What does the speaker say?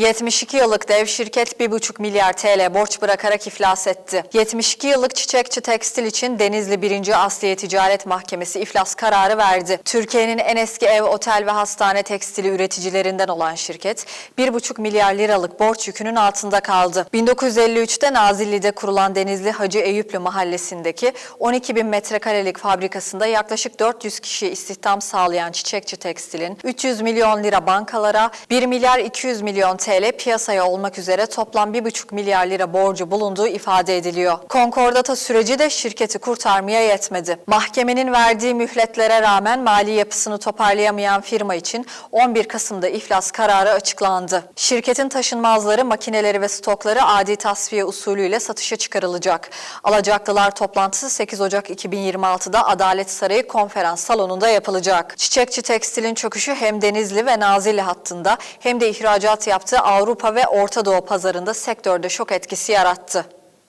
72 yıllık dev şirket 1,5 milyar TL borç bırakarak iflas etti. 72 yıllık Çiçekçi Tekstil için Denizli 1. Asliye Ticaret Mahkemesi iflas kararı verdi. Türkiye'nin en eski ev, otel ve hastane tekstili üreticilerinden olan şirket 1,5 milyar liralık borç yükünün altında kaldı. 1953'te Nazilli'de kurulan Denizli Hacı Eyüplü mahallesindeki 12 bin metrekarelik fabrikasında yaklaşık 400 kişi istihdam sağlayan Çiçekçi Tekstil'in 300 milyon lira bankalara 1 milyar 200 milyon TL piyasaya olmak üzere toplam 1,5 milyar lira borcu bulunduğu ifade ediliyor. Konkordata süreci de şirketi kurtarmaya yetmedi. Mahkemenin verdiği mühletlere rağmen mali yapısını toparlayamayan firma için 11 Kasım'da iflas kararı açıklandı. Şirketin taşınmazları, makineleri ve stokları adi tasfiye usulüyle satışa çıkarılacak. Alacaklılar toplantısı 8 Ocak 2026'da Adalet Sarayı konferans salonunda yapılacak. Çiçekçi Tekstil'in çöküşü hem Denizli ve Nazilli hattında hem de ihracat yaptığı Avrupa ve Orta Doğu pazarında sektörde şok etkisi yarattı.